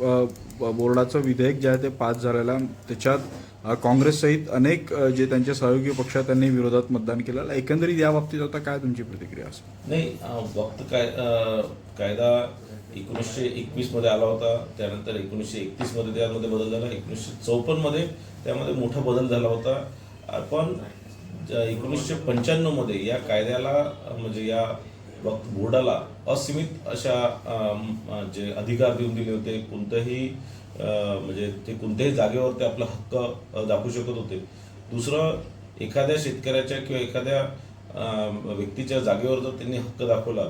बोर्डाचं विधेयक जे आहे ते पास झालेलं त्याच्यात काँग्रेससहित अनेक जे त्यांचे सहयोगी पक्ष त्यांनी विरोधात मतदान केलेलं एकंदरीत या बाबतीत आता काय तुमची प्रतिक्रिया असेल नाही फक्त वक्त काय कायदा एकोणीसशे एकवीसमध्ये आला होता. त्यानंतर एकोणीसशे एकतीसमध्ये त्यामध्ये बदल झाला. एकोणीसशे चौपन्नमध्ये त्यामध्ये मोठा बदल झाला होता. पण एकोणीसशे पंच्याण्णवमध्ये या कायद्याला म्हणजे या वक्त बोर्डाला असीमित अशा जे अधिकार देऊन दिले होते कोणत्याही म्हणजे ते कोणत्याही जागेवर ते आपला हक्क दाखवू शकत होते. दुसरं एखाद्या शेतकऱ्याच्या किंवा एखाद्या व्यक्तीच्या जागेवर जर त्यांनी हक्क दाखवला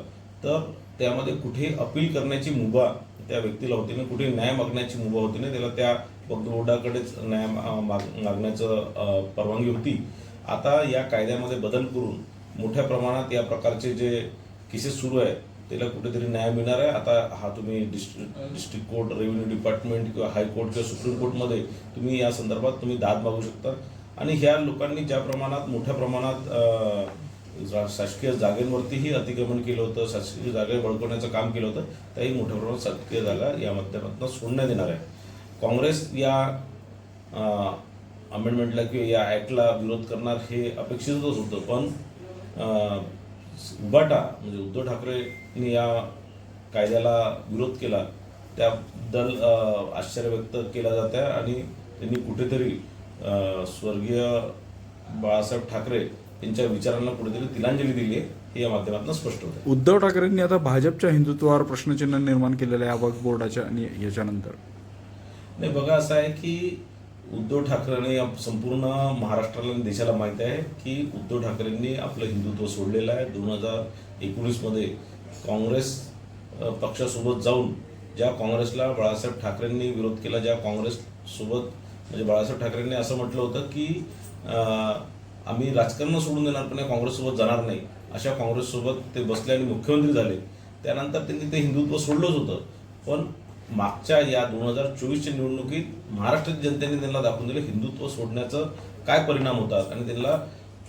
तर त्यामध्ये कुठे अपील करण्याची मुभा त्या व्यक्तीला होती नाही कुठे न्याय मागण्याची मुभा होती नाही त्याला त्या वक्त बोर्डाकडेच न्याय मा- माग- मागण्याचं परवानगी होती. आता या कायद्यामध्ये बदल करून मोठ्या प्रमाणात या प्रकारचे जे केसेस सुरू आहेत. त्याला कुठेतरी न्याय मिळणार आहे. आता हा तुम्ही district district court revenue department किंवा हायकोर्ट किंवा सुप्रीम कोर्टमध्ये तुम्ही या संदर्भात तुम्ही दाद मागू शकता. आणि ह्या लोकांनी ज्या प्रमाणात मोठ्या प्रमाणात जा- शासकीय जागेंवरतीही अतिक्रमण केलं होतं शासकीय जागा बळकवण्याचं काम केलं होतं त्याही मोठ्या प्रमाणात शासकीय जागा या माध्यमातून सोडण्यात येणार आहे. काँग्रेस या अमेंडमेंटला किंवा या ॲक्टला विरोध करणार हे अपेक्षितच होतं. पण अं, उबाटा म्हणजे उद्धव ठाकरेंनी या कायद्याला विरोध केला त्याबद्दल आश्चर्य व्यक्त केला जात आहे आणि त्यांनी कुठेतरी स्वर्गीय बाळासाहेब ठाकरे यांच्या विचारांना कुठेतरी तिलांजली दिली आहे हे या माध्यमातून स्पष्ट होतं उद्धव ठाकरेंनी आता भाजपच्या हिंदुत्वावर प्रश्नचिन्ह निर्माण केलेलं आहे वक्फ बोर्डाच्या आणि याच्यानंतर? नाही बघा असं आहे की उद्धव ठाकरेंनी संपूर्ण महाराष्ट्राला आणि देशाला माहिती आहे की उद्धव ठाकरेंनी आपलं हिंदुत्व सोडलेलं आहे. दोन हजार एकोणीसमध्ये काँग्रेस पक्षासोबत जाऊन ज्या काँग्रेसला बाळासाहेब ठाकरेंनी विरोध केला ज्या काँग्रेससोबत म्हणजे बाळासाहेब ठाकरेंनी असं म्हटलं होतं की आम्ही राजकारण सोडून देणार पण या काँग्रेससोबत जाणार नाही. अशा काँग्रेससोबत ते बसले आणि मुख्यमंत्री झाले. त्यानंतर त्यांनी ते हिंदुत्व सोडलंच होतं. पण मागच्या या दोन हजार चोवीसच्या निवडणुकीत महाराष्ट्रातील जनतेने त्यांना दाखवून दिलं हिंदुत्व सोडण्याचं काय परिणाम होतात आणि त्यांना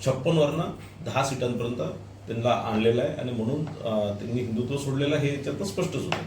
छप्पनवरनं दहा सीटांपर्यंत त्यांना आणलेलं आहे. आणि म्हणून त्यांनी हिंदुत्व सोडलेलं आहे हे याच्यातनं स्पष्टच होतं.